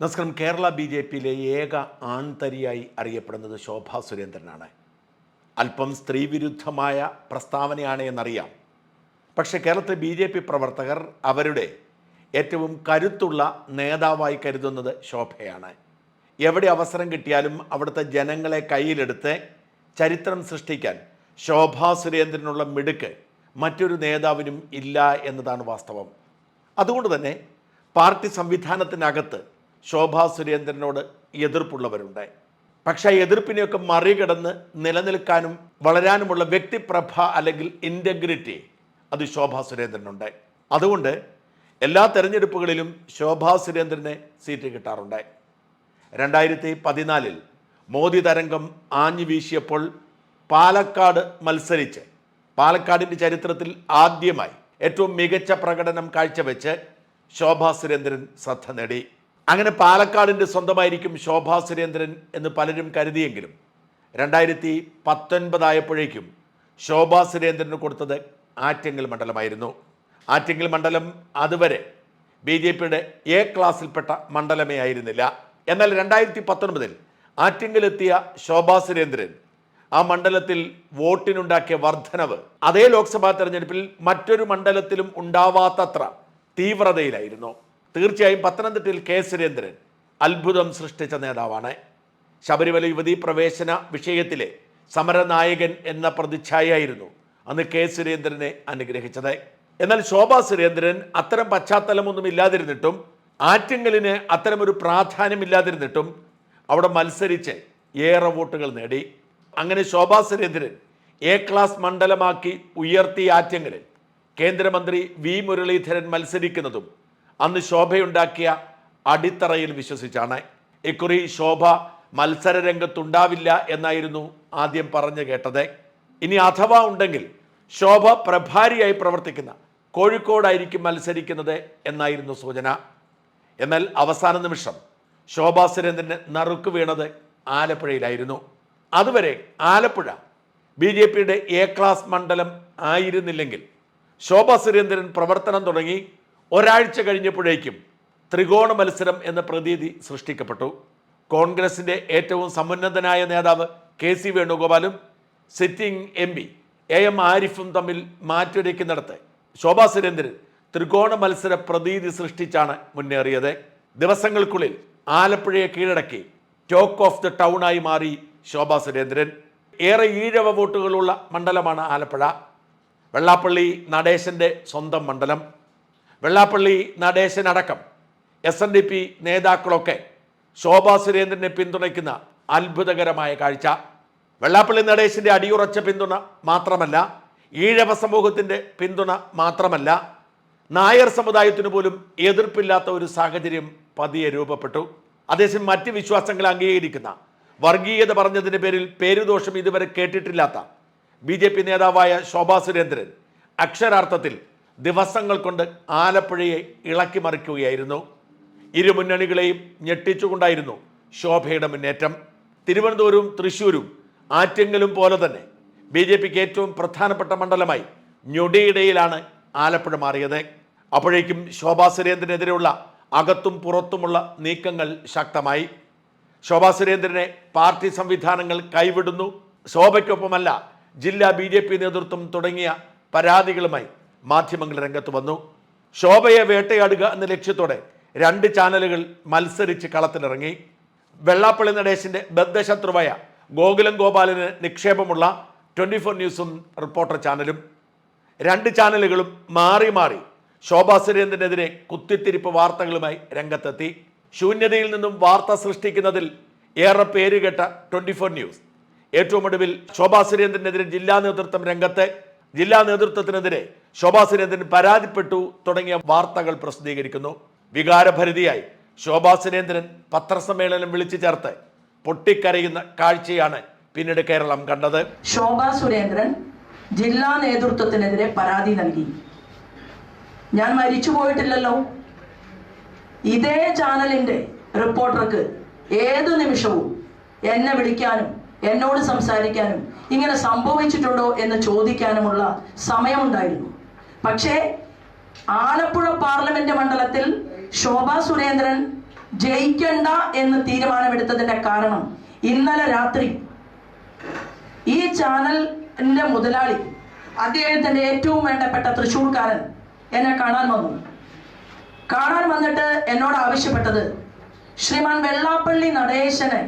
നമസ്കാരം. Kerala B J പിയിലെ ഏക ആൺതരിയായി അറിയപ്പെടുന്നത് ശോഭാ സുരേന്ദ്രനാണ്. അല്പം സ്ത്രീവിരുദ്ധമായ പ്രസ്താവനയാണ് എന്നറിയാം. പക്ഷേ കേരളത്തിലെ ബി ജെ പി പ്രവർത്തകർ അവരുടെ ഏറ്റവും കരുത്തുള്ള നേതാവായി കരുതുന്നത് ശോഭയാണ്. എവിടെ അവസരം കിട്ടിയാലും അവിടുത്തെ ജനങ്ങളെ കയ്യിലെടുത്ത് ചരിത്രം സൃഷ്ടിക്കാൻ ശോഭാ സുരേന്ദ്രനുള്ള മിടുക്ക് മറ്റൊരു നേതാവിനും ഇല്ല എന്നതാണ് വാസ്തവം. അതുകൊണ്ട് തന്നെ പാർട്ടി സംവിധാനത്തിനകത്ത് ശോഭാ സുരേന്ദ്രനോട് എതിർപ്പുള്ളവരുണ്ട് പക്ഷേ എതിർപ്പിനെയൊക്കെ മറികടന്ന് നിലനിൽക്കാനും വളരാനുമുള്ള വ്യക്തിപ്രഭ അല്ലെങ്കിൽ ഇന്റഗ്രിറ്റി അത് ശോഭാ സുരേന്ദ്രനുണ്ട് അതുകൊണ്ട് എല്ലാ തെരഞ്ഞെടുപ്പുകളിലും ശോഭാ സുരേന്ദ്രന് സീറ്റ് കിട്ടാറുണ്ട് രണ്ടായിരത്തി പതിനാലിൽ മോദി തരംഗം ആഞ്ഞു വീശിയപ്പോൾ പാലക്കാട് മത്സരിച്ച് പാലക്കാടിന്റെ ചരിത്രത്തിൽ ആദ്യമായി ഏറ്റവും മികച്ച പ്രകടനം കാഴ്ചവെച്ച് ശോഭാ സുരേന്ദ്രൻ ശ്രദ്ധ നേടി. അങ്ങനെ പാലക്കാടിന്റെ സ്വന്തമായിരിക്കും ശോഭാ സുരേന്ദ്രൻ എന്ന് പലരും കരുതിയെങ്കിലും രണ്ടായിരത്തി പത്തൊൻപതായപ്പോഴേക്കും ശോഭാ സുരേന്ദ്രന് കൊടുത്തത് ആറ്റിങ്ങൽ മണ്ഡലമായിരുന്നു. ആറ്റിങ്ങൽ മണ്ഡലം അതുവരെ ബി ജെ പിയുടെ എ ക്ലാസ്സിൽപ്പെട്ട മണ്ഡലമേ ആയിരുന്നില്ല. എന്നാൽ രണ്ടായിരത്തി പത്തൊൻപതിൽ ആറ്റിങ്ങലെത്തിയ ശോഭാ സുരേന്ദ്രൻ ആ മണ്ഡലത്തിൽ വോട്ടിനുണ്ടാക്കിയ വർധനവ് അതേ ലോക്സഭാ തെരഞ്ഞെടുപ്പിൽ മറ്റൊരു മണ്ഡലത്തിലും ഉണ്ടാവാത്തത്ര തീവ്രതയിലായിരുന്നു. തീർച്ചയായും പത്തനംതിട്ടയിൽ കെ സുരേന്ദ്രൻ അത്ഭുതം സൃഷ്ടിച്ച നേതാവാണ്. ശബരിമല യുവതീ പ്രവേശന വിഷയത്തിലെ സമരനായകൻ എന്ന പ്രതിച്ഛായയായിരുന്നു അന്ന് കെ സുരേന്ദ്രനെ അനുഗ്രഹിച്ചത്. എന്നാൽ ശോഭാ സുരേന്ദ്രൻ അത്തരം പശ്ചാത്തലമൊന്നും ഇല്ലാതിരുന്നിട്ടും ആറ്റിങ്ങലിന് അത്തരമൊരു പ്രാധാന്യമില്ലാതിരുന്നിട്ടും അവിടെ മത്സരിച്ച് ഏറെ വോട്ടുകൾ നേടി. അങ്ങനെ ശോഭാ സുരേന്ദ്രൻ എ ക്ലാസ് മണ്ഡലമാക്കി ഉയർത്തിയ ആറ്റങ്ങളിൽ കേന്ദ്രമന്ത്രി വി മുരളീധരൻ മത്സരിക്കുന്നതും അന്ന് ശോഭയുണ്ടാക്കിയ അടിത്തറയിൽ വിശ്വസിച്ചാണ്. ഇക്കുറി ശോഭ മത്സര രംഗത്തുണ്ടാവില്ല എന്നായിരുന്നു ആദ്യം പറഞ്ഞു കേട്ടത്. ഇനി അഥവാ ഉണ്ടെങ്കിൽ ശോഭ പ്രഭാരിയായി പ്രവർത്തിക്കുന്ന കോഴിക്കോടായിരിക്കും മത്സരിക്കുന്നത് എന്നായിരുന്നു സൂചന. എന്നാൽ അവസാന നിമിഷം ശോഭാ സുരേന്ദ്രന് നറുക്ക് വീണത് ആലപ്പുഴയിലായിരുന്നു. അതുവരെ ആലപ്പുഴ ബി ജെ പിയുടെ എ ക്ലാസ് മണ്ഡലം ആയിരുന്നില്ലെങ്കിൽ ശോഭാ സുരേന്ദ്രൻ പ്രവർത്തനം തുടങ്ങി ഒരാഴ്ച കഴിഞ്ഞപ്പോഴേക്കും ത്രികോണ മത്സരം എന്ന പ്രതീതി സൃഷ്ടിക്കപ്പെട്ടു. കോൺഗ്രസിന്റെ ഏറ്റവും സമുന്നതനായ നേതാവ് K C വേണുഗോപാലും sitting M P A M ആരിഫും തമ്മിൽ മാറ്റുരയ്ക്കുന്നിടത്ത് ശോഭാ സുരേന്ദ്രൻ ത്രികോണ മത്സര പ്രതീതി സൃഷ്ടിച്ചാണ് മുന്നേറിയത്. ദിവസങ്ങൾക്കുള്ളിൽ ആലപ്പുഴയെ കീഴടക്കി ടോക്ക് ഓഫ് ദി ടൗണായി മാറി ശോഭാ സുരേന്ദ്രൻ. ഏറെ ഈഴവ വോട്ടുകളുള്ള മണ്ഡലമാണ് ആലപ്പുഴ. വെള്ളാപ്പള്ളി നടേശന്റെ സ്വന്തം മണ്ഡലം. വെള്ളാപ്പള്ളി നടേശൻ അടക്കം എസ് എൻ ഡി പി നേതാക്കളൊക്കെ ശോഭാ സുരേന്ദ്രനെ പിന്തുണയ്ക്കുന്ന അത്ഭുതകരമായ കാഴ്ച. വെള്ളാപ്പള്ളി നടേശന്റെ അടിയുറച്ച പിന്തുണ മാത്രമല്ല ഈഴവ സമൂഹത്തിന്റെ പിന്തുണ മാത്രമല്ല നായർ സമുദായത്തിന് പോലും എതിർപ്പില്ലാത്ത ഒരു സാഹചര്യം പതിയെ രൂപപ്പെട്ടു. അതേസമയം മറ്റ് വിശ്വാസങ്ങളെ അംഗീകരിക്കുന്ന വർഗീയത പറഞ്ഞതിന്റെ പേരിൽ പേരുദോഷം ഇതുവരെ കേട്ടിട്ടില്ലാത്ത ബി നേതാവായ ശോഭാ സുരേന്ദ്രൻ അക്ഷരാർത്ഥത്തിൽ ദിവസങ്ങൾ കൊണ്ട് ആലപ്പുഴയെ ഇളക്കി മറിക്കുകയായിരുന്നു. ഇരു മുന്നണികളെയും ഞെട്ടിച്ചുകൊണ്ടായിരുന്നു ശോഭയുടെ മുന്നേറ്റം. തിരുവനന്തപുരവും തൃശ്ശൂരും ആറ്റെങ്കിലും പോലെ തന്നെ ബി ജെ പിക്ക് ഏറ്റവും പ്രധാനപ്പെട്ട മണ്ഡലമായി ഞൊടിയിടയിലാണ് ആലപ്പുഴ മാറിയത്. അപ്പോഴേക്കും ശോഭാ സുരേന്ദ്രനെതിരെയുള്ള അകത്തും പുറത്തുമുള്ള നീക്കങ്ങൾ ശക്തമായി. ശോഭാ സുരേന്ദ്രനെ പാർട്ടി സംവിധാനങ്ങൾ കൈവിടുന്നു. ശോഭയ്ക്കൊപ്പമല്ല ജില്ലാ ബി നേതൃത്വം തുടങ്ങിയ പരാതികളുമായി മാധ്യമങ്ങൾ രംഗത്ത് വന്നു. ശോഭയെ വേട്ടയാടുക എന്ന ലക്ഷ്യത്തോടെ രണ്ട് ചാനലുകൾ മത്സരിച്ച് കളത്തിലിറങ്ങി. വെള്ളാപ്പള്ളി നടേശിന്റെ ബദ്ധശത്രുവായ ഗോകുലം ഗോപാലിന് നിക്ഷേപമുള്ള ട്വന്റി ഫോർ ന്യൂസും റിപ്പോർട്ടർ ചാനലും. രണ്ട് ചാനലുകളും മാറി മാറി ശോഭാ സുരേന്ദ്രനെതിരെ കുത്തിത്തിരിപ്പ് വാർത്തകളുമായി രംഗത്തെത്തി. ശൂന്യതയിൽ നിന്നും വാർത്ത സൃഷ്ടിക്കുന്നതിൽ ഏറെ പേരുകേട്ട ട്വന്റി ഫോർ ന്യൂസ്. ഏറ്റവും ഒടുവിൽ ശോഭാ സുരേന്ദ്രനെതിരെ ജില്ലാ നേതൃത്വം രംഗത്ത് ജില്ലാ നേതൃത്വത്തിനെതിരെ ശോഭാ സുരേന്ദ്രൻ പരാതിപ്പെട്ടു തുടങ്ങിയ വാർത്തകൾ പ്രസിദ്ധീകരിക്കുന്നു. വികാരഭരിതിയായി ശോഭാ സുരേന്ദ്രൻ പത്രസമ്മേളനം വിളിച്ചു ചേർത്ത് പൊട്ടിക്കരയുന്ന കാഴ്ചയാണ് പിന്നീട് കേരളം കണ്ടത്. ശോഭാ സുരേന്ദ്രൻ ജില്ലാ നേതൃത്വത്തിനെതിരെ പരാതി നൽകി. ഞാൻ മരിച്ചു പോയിട്ടില്ലല്ലോ. ഇതേ ചാനലിന്റെ റിപ്പോർട്ടർക്ക് ഏതു നിമിഷവും എന്നെ വിളിക്കാനും എന്നോട് സംസാരിക്കാനും ഇങ്ങനെ സംഭവിച്ചിട്ടുണ്ടോ എന്ന് ചോദിക്കാനുമുള്ള സമയമുണ്ടായിരുന്നു. പക്ഷേ ആലപ്പുഴ പാർലമെന്റ് മണ്ഡലത്തിൽ ശോഭാ സുരേന്ദ്രൻ ജയിക്കണ്ട എന്ന് തീരുമാനമെടുത്തതിന്റെ കാരണം ഇന്നലെ രാത്രി ഈ ചാനലിന്റെ മുതലാളി അദ്ദേഹത്തിന്റെ ഏറ്റവും വേണ്ടപ്പെട്ട തൃശ്ശൂർക്കാരൻ എന്നെ കാണാൻ വന്നു. കാണാൻ വന്നിട്ട് എന്നോട് ആവശ്യപ്പെട്ടത് ശ്രീമാൻ വെള്ളാപ്പള്ളി നടേശനെ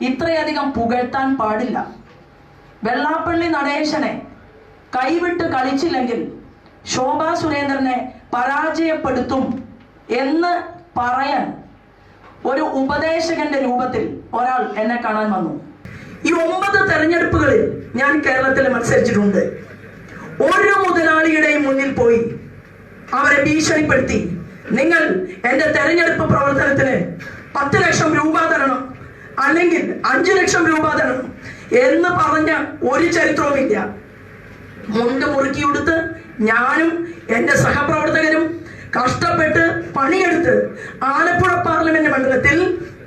ഇത്രയധികം പുകഴ്ത്താൻ പാടില്ല. വെള്ളാപ്പള്ളി നടേശനെ കൈവിട്ട് കളിച്ചില്ലെങ്കിൽ ശോഭാ സുരേന്ദ്രനെ പരാജയപ്പെടുത്തും എന്ന് പറയാൻ ഒരു ഉപദേശകന്റെ രൂപത്തിൽ ഒരാൾ എന്നെ കാണാൻ വന്നു. ഈ ഒമ്പത് തെരഞ്ഞെടുപ്പുകളിൽ ഞാൻ കേരളത്തിൽ മത്സരിച്ചിട്ടുണ്ട്. ഓരോ മുതലാളിയുടെയും മുന്നിൽ പോയി അവരെ ഭീഷണിപ്പെടുത്തി. നിങ്ങൾ എന്റെ തെരഞ്ഞെടുപ്പ് പ്രവർത്തനത്തിന് പത്ത് ലക്ഷം രൂപ തരണം അല്ലെങ്കിൽ അഞ്ചു ലക്ഷം രൂപ തരണം എന്ന് പറഞ്ഞ ഒരു ചരിത്രവുമില്ല. മുണ്ട് മുറുക്കി ഉടുത്ത് ഞാനും എന്റെ സഹപ്രവർത്തകരും കഷ്ടപ്പെട്ട് പണിയെടുത്ത് ആലപ്പുഴ പാർലമെന്റ് മണ്ഡലത്തിൽ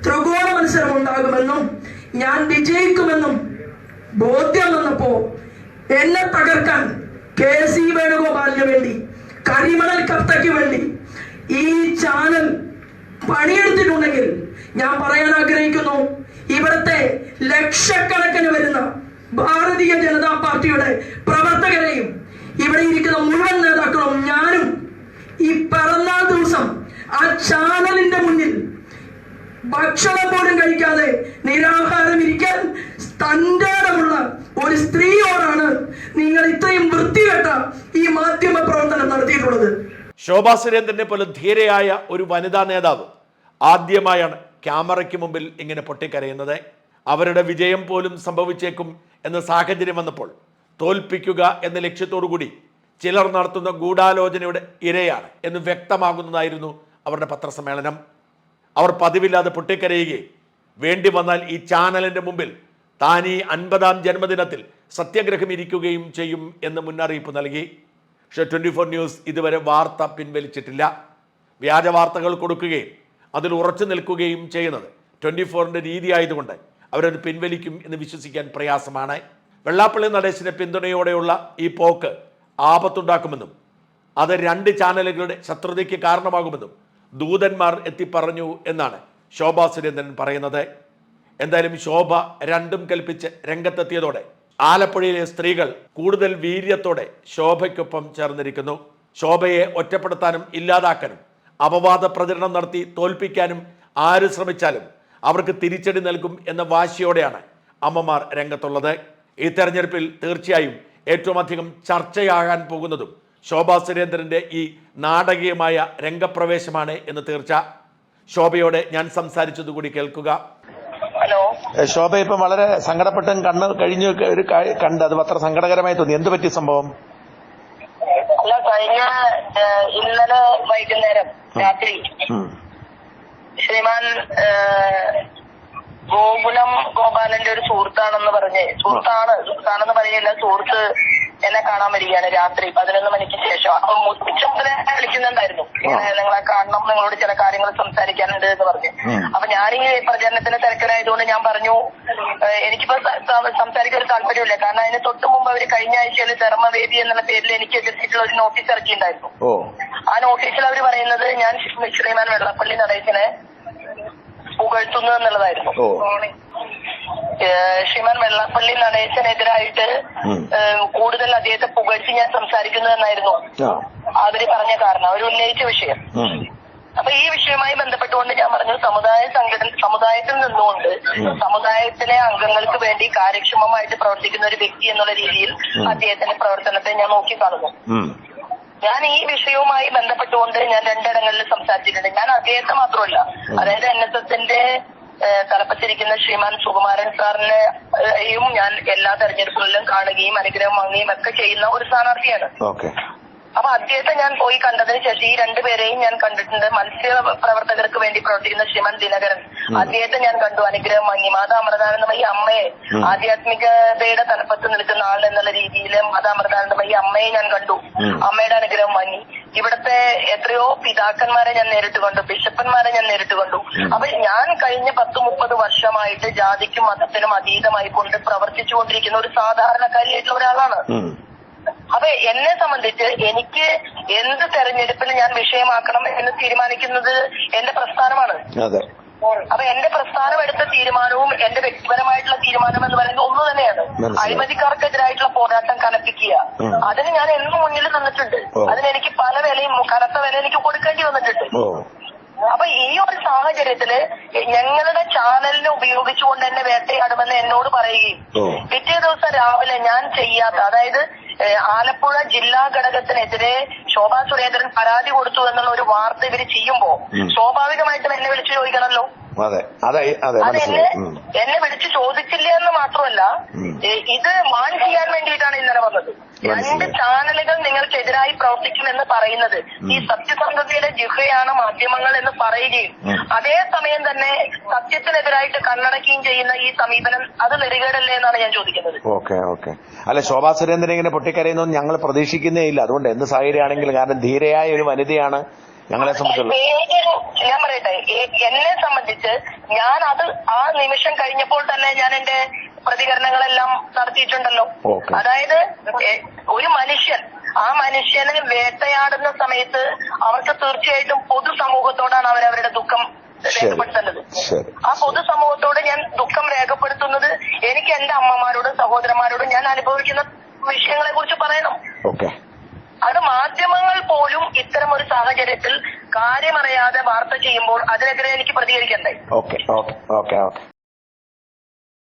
ത്രികോണ മത്സരം ഉണ്ടാകുമെന്നും ഞാൻ വിജയിക്കുമെന്നും ബോധ്യം വന്നപ്പോ എന്നെ തകർക്കാൻ കെ സി വേണുഗോപാലിന് വേണ്ടി കരിമണൽ കത്തയ്ക്ക് വേണ്ടി ഈ ചാനൽ പണിയെടുത്തിട്ടുണ്ടെങ്കിൽ ഞാൻ പറയാൻ ആഗ്രഹിക്കുന്നു ഇവിടുത്തെ ലക്ഷക്കണക്കിന് വരുന്ന ഭാരതീയ ജനതാ പാർട്ടിയുടെ പ്രവർത്തകരെയും ഇവിടെ ഇരിക്കുന്ന മുഴുവൻ നേതാക്കളും ഞാനും ഈ പിറന്നാൾ ദിവസം ആ ചാനലിന്റെ മുന്നിൽ ഭക്ഷണം പോലും കഴിക്കാതെ നിരാഹാരം ഇരിക്കാൻ തന്റേടമുള്ള ഒരു സ്ത്രീയോടാണ് നിങ്ങൾ ഇത്രയും വൃത്തികെട്ട ഈ മാധ്യമ പ്രവർത്തനം നടത്തിയിട്ടുള്ളത്. ശോഭാ സുരേന്ദ്രനെ പോലെ ധീരയായ ഒരു വനിതാ നേതാവ് ആദ്യമായാണ് ക്യാമറയ്ക്ക് മുമ്പിൽ ഇങ്ങനെ പൊട്ടിക്കരയുന്നത്. അവരുടെ വിജയം പോലും സംഭവിച്ചേക്കും എന്ന സാഹചര്യം വന്നപ്പോൾ തോൽപ്പിക്കുക എന്ന ലക്ഷ്യത്തോടു കൂടി ചിലർ നടത്തുന്ന ഗൂഢാലോചനയുടെ ഇരയാണ് എന്ന് വ്യക്തമാകുന്നതായിരുന്നു അവരുടെ പത്രസമ്മേളനം. അവർ പതിവില്ലാതെ പൊട്ടിക്കരയുകയും വേണ്ടി വന്നാൽ ഈ ചാനലിന്റെ മുമ്പിൽ താൻ ഈ അൻപതാം ജന്മദിനത്തിൽ സത്യാഗ്രഹം ഇരിക്കുകയും ചെയ്യും എന്ന് മുന്നറിയിപ്പ് നൽകി. പക്ഷേ ട്വന്റി ഫോർ ന്യൂസ് ഇതുവരെ വാർത്ത പിൻവലിച്ചിട്ടില്ല. വ്യാജ വാർത്തകൾ കൊടുക്കുകയും അതിൽ ഉറച്ചു നിൽക്കുകയും ചെയ്യുന്നത് ട്വന്റി ഫോറിന്റെ രീതി ആയതുകൊണ്ട് അവരത് പിൻവലിക്കും എന്ന് വിശ്വസിക്കാൻ പ്രയാസമാണ്. വെള്ളാപ്പള്ളി നടേശിന് പിന്തുണയോടെയുള്ള ഈ പോക്ക് ആപത്തുണ്ടാക്കുമെന്നും അത് രണ്ട് ചാനലുകളുടെ ശത്രുതയ്ക്ക് കാരണമാകുമെന്നും ദൂതന്മാർ എത്തിപ്പറഞ്ഞു എന്നാണ് ശോഭാ സുരേന്ദ്രൻ പറയുന്നത്. എന്തായാലും ശോഭ രണ്ടും കൽപ്പിച്ച് രംഗത്തെത്തിയതോടെ ആലപ്പുഴയിലെ സ്ത്രീകൾ കൂടുതൽ വീര്യത്തോടെ ശോഭയ്ക്കൊപ്പം ചേർന്നിരിക്കുന്നു. ശോഭയെ ഒറ്റപ്പെടുത്താനും ഇല്ലാതാക്കാനും അപവാദ പ്രചരണം നടത്തി തോൽപ്പിക്കാനും ആര് ശ്രമിച്ചാലും അവർക്ക് തിരിച്ചടി നൽകും എന്ന വാശിയോടെയാണ് അമ്മമാർ രംഗത്തുള്ളത്. ഈ തെരഞ്ഞെടുപ്പിൽ തീർച്ചയായും ഏറ്റവും അധികം ചർച്ചയാകാൻ പോകുന്നതും ശോഭാ സുരേന്ദ്രന്റെ ഈ നാടകീയമായ രംഗപ്രവേശമാണ് എന്ന് തീർച്ച ശോഭയോടെ ഞാൻ സംസാരിച്ചതുകൂടി കേൾക്കുക. ഹലോ. ശോഭ ഇപ്പം വളരെ സങ്കടപ്പെട്ടും കണ്ണ് കഴിഞ്ഞു ഒരു കണ്ട് അത് അത്ര സങ്കടകരമായി തോന്നി. എന്ത് പറ്റി സംഭവം? അല്ല കഴിഞ്ഞ ഇന്നലെ വൈകുന്നേരം രാത്രി ശ്രീമാൻ ഗോകുലം ഗോപാലന്റെ ഒരു സുഹൃത്താണെന്ന് പറഞ്ഞ് സുഹൃത്താണ് സുഹൃത്താണെന്ന് പറയല്ല സുഹൃത്ത് എന്നെ കാണാൻ വരികയാണ് രാത്രി പതിനൊന്ന് മണിക്ക് ശേഷം. അപ്പൊ മുച്ചത്തിനെ വിളിക്കുന്നുണ്ടായിരുന്നു. നിങ്ങളെ കാണണം നിങ്ങളോട് ചില കാര്യങ്ങൾ സംസാരിക്കാനുണ്ട് എന്ന് പറഞ്ഞ്. അപ്പൊ ഞാൻ ഈ പ്രചരണത്തിന്റെ തിരക്കിലായതുകൊണ്ട് ഞാൻ പറഞ്ഞു എനിക്കിപ്പോ സംസാരിക്കാൻ ഒരു താല്പര്യമില്ല കാരണം അതിന് തൊട്ട് മുമ്പ് അവർ കഴിഞ്ഞ ആഴ്ചയിൽ ധർമ്മവേദി എന്നുള്ള പേരിൽ എനിക്ക് എതിർത്തിട്ടുള്ള ഒരു നോട്ടീസ് ഇറക്കിയിട്ടുണ്ടായിരുന്നു. ആ നോട്ടീസിൽ അവർ പറയുന്നത് ഞാൻ ശ്രീമാൻ വെള്ളപ്പള്ളി നടേശനെ പുകഴ്ത്തുന്നു എന്നുള്ളതായിരുന്നു. ശ്രീമാൻ വെള്ളാപ്പള്ളി നടേശനെതിരായിട്ട് കൂടുതൽ അദ്ദേഹത്തെ പുകഴ്ത്തി ഞാൻ സംസാരിക്കുന്നു എന്നായിരുന്നു. ആ. അവർ പറഞ്ഞ കാരണം അവർ ഉന്നയിച്ച വിഷയം. അപ്പൊ ഈ വിഷയവുമായി ബന്ധപ്പെട്ടുകൊണ്ട് ഞാൻ പറഞ്ഞു സമുദായ സംഘടന സമുദായത്തിൽ നിന്നുകൊണ്ട് സമുദായത്തിലെ അംഗങ്ങൾക്ക് വേണ്ടി കാര്യക്ഷമമായിട്ട് പ്രവർത്തിക്കുന്ന ഒരു വ്യക്തി എന്നുള്ള രീതിയിൽ അദ്ദേഹത്തിന്റെ പ്രവർത്തനത്തെ ഞാൻ നോക്കി കാണുന്നു. ഞാൻ ഈ വിഷയവുമായി ബന്ധപ്പെട്ടുകൊണ്ട് ഞാൻ രണ്ടിടങ്ങളിൽ സംസാരിച്ചിട്ടുണ്ട്. ഞാൻ അദ്ദേഹത്തെ മാത്രമല്ല അതായത് എൻ എസ് എസിന്റെ തലപ്പത്തിരിക്കുന്ന ശ്രീമാൻ സുകുമാരൻ സാറിനെയും ഞാൻ എല്ലാ തെരഞ്ഞെടുപ്പുകളിലും കാണുകയും അനുഗ്രഹം വാങ്ങുകയും ഒക്കെ ചെയ്യുന്ന ഒരു സ്ഥാനാർത്ഥിയാണ്. അപ്പൊ അദ്ദേഹത്തെ ഞാൻ പോയി കണ്ടതിന് ശേഷം ഈ രണ്ടുപേരെയും ഞാൻ കണ്ടിട്ടുണ്ട്. മത്സ്യ പ്രവർത്തകർക്ക് വേണ്ടി പ്രവർത്തിക്കുന്ന ശ്രീമൻ ദിനകരൻ. അദ്ദേഹത്തെ ഞാൻ കണ്ടു. അനുഗ്രഹം വാങ്ങി. മാതാ അമൃതാനന്ദമയി അമ്മയെ ആധ്യാത്മികതയുടെ തലപ്പത്ത് നിൽക്കുന്ന ആൾ എന്നുള്ള രീതിയിൽ മാതാ അമൃതാനന്ദമയി അമ്മയെ ഞാൻ കണ്ടു. അമ്മയുടെ അനുഗ്രഹം വാങ്ങി. ഇവിടുത്തെ എത്രയോ പിതാക്കന്മാരെ ഞാൻ നേരിട്ട് കണ്ടു. ബിഷപ്പന്മാരെ ഞാൻ നേരിട്ട് കണ്ടു. അപ്പൊ ഞാൻ കഴിഞ്ഞ പത്ത് മുപ്പത് വർഷമായിട്ട് ജാതിക്കും മതത്തിനും അതീതമായി കൊണ്ട് പ്രവർത്തിച്ചുകൊണ്ടിരിക്കുന്ന ഒരു സാധാരണക്കാരിയായിട്ടുള്ള ഒരാളാണ്. അപ്പൊ എന്നെ സംബന്ധിച്ച് എനിക്ക് എന്ത് തെരഞ്ഞെടുപ്പിൽ ഞാൻ വിഷയമാക്കണം എന്ന് തീരുമാനിക്കുന്നത് എന്റെ പ്രസ്ഥാനമാണ്. അപ്പൊ എന്റെ പ്രസ്ഥാനം എടുത്ത തീരുമാനവും എന്റെ വ്യക്തിപരമായിട്ടുള്ള തീരുമാനം എന്ന് പറയുന്നത് ഒന്ന് തന്നെയാണ്. അഴിമതിക്കാർക്കെതിരായിട്ടുള്ള പോരാട്ടം കനപ്പിക്കുക. അതിന് ഞാൻ എന്നും മുന്നിൽ നിന്നിട്ടുണ്ട്. അതിനെനിക്ക് അതിന് എനിക്ക് പല വിലയും കനത്ത വില എനിക്ക് കൊടുക്കേണ്ടി വന്നിട്ടുണ്ട്. അപ്പൊ ഈ ഒരു സാഹചര്യത്തിൽ ഞങ്ങളുടെ ചാനലിനെ ഉപയോഗിച്ചുകൊണ്ട് എന്നെ വേട്ടയാടുമെന്ന് എന്നോട് പറയുകയും. പിറ്റേ ദിവസം രാവിലെ ഞാൻ ചെയ്യാത്ത അതായത് ആലപ്പുഴ ജില്ലാ ഘടകത്തിനെതിരെ ശോഭാ സുരേന്ദ്രൻ പരാതി കൊടുത്തു എന്നുള്ള ഒരു വാർത്ത ഇവർ ചെയ്യുമ്പോ. സ്വാഭാവികമായിട്ടും എന്നെ വിളിച്ചു ചോദിക്കണമല്ലോ അതെ. അതെ അതെ എന്നെ വിളിച്ച് ചോദിച്ചില്ല എന്ന് മാത്രമല്ല ഇത് മാൻ ചെയ്യാൻ വേണ്ടിയിട്ടാണ് ഇന്നലെ വന്നത്. രണ്ട്. ചാനലുകൾ നിങ്ങൾക്കെതിരായി പ്രവർത്തിക്കുമെന്ന് പറയുന്നത് ഈ സത്യസന്ധതയുടെ ജിഹയാണ് മാധ്യമങ്ങൾ എന്ന് പറയുകയും അതേസമയം അതേ സമയം തന്നെ സത്യത്തിനെതിരായിട്ട് കണ്ണടക്കുകയും ചെയ്യുന്ന ഈ സമീപനം അത് നെറികേടല്ലേ എന്നാണ് ഞാൻ ചോദിക്കുന്നത്. Okay okay. അല്ല ശോഭാ സുരേന്ദ്രൻ ഇങ്ങനെ പൊട്ടിക്കരയുന്നൊന്നും ഞങ്ങൾ പ്രതീക്ഷിക്കുന്നേ ഇല്ല. അതുകൊണ്ട് എന്ത് സാഹചര്യമാണെങ്കിലും കാരണം ധീരയായ ഒരു വനിതയാണ് ഞങ്ങളെ സംബന്ധിച്ചുള്ള ഞാൻ പറയട്ടെ എന്നെ സംബന്ധിച്ച് ഞാൻ അത് ആ നിമിഷം കഴിഞ്ഞപ്പോൾ തന്നെ ഞാൻ എന്റെ പ്രതികരണങ്ങളെല്ലാം നടത്തിയിട്ടുണ്ടല്ലോ. അതായത് ഒരു മനുഷ്യൻ ആ മനുഷ്യനെ വേട്ടയാടുന്ന സമയത്ത് അവർക്ക് തീർച്ചയായിട്ടും പൊതുസമൂഹത്തോടാണ് അവരവരുടെ ദുഃഖം രേഖപ്പെടുത്തേണ്ടത്. ആ പൊതുസമൂഹത്തോട് ഞാൻ ദുഃഖം രേഖപ്പെടുത്തുന്നത് എനിക്ക് എന്റെ അമ്മമാരോടും സഹോദരന്മാരോടും ഞാൻ അനുഭവിക്കുന്ന വിഷയങ്ങളെ കുറിച്ച് പറയണം അത് മാധ്യമങ്ങൾ പോലും ഇത്തരം ഒരു സാഹചര്യത്തിൽ കാര്യമറിയാതെ വാർത്ത ചെയ്യുമ്പോൾ അതിനെതിരെ എനിക്ക് പ്രതികരിക്കണ്ടേ?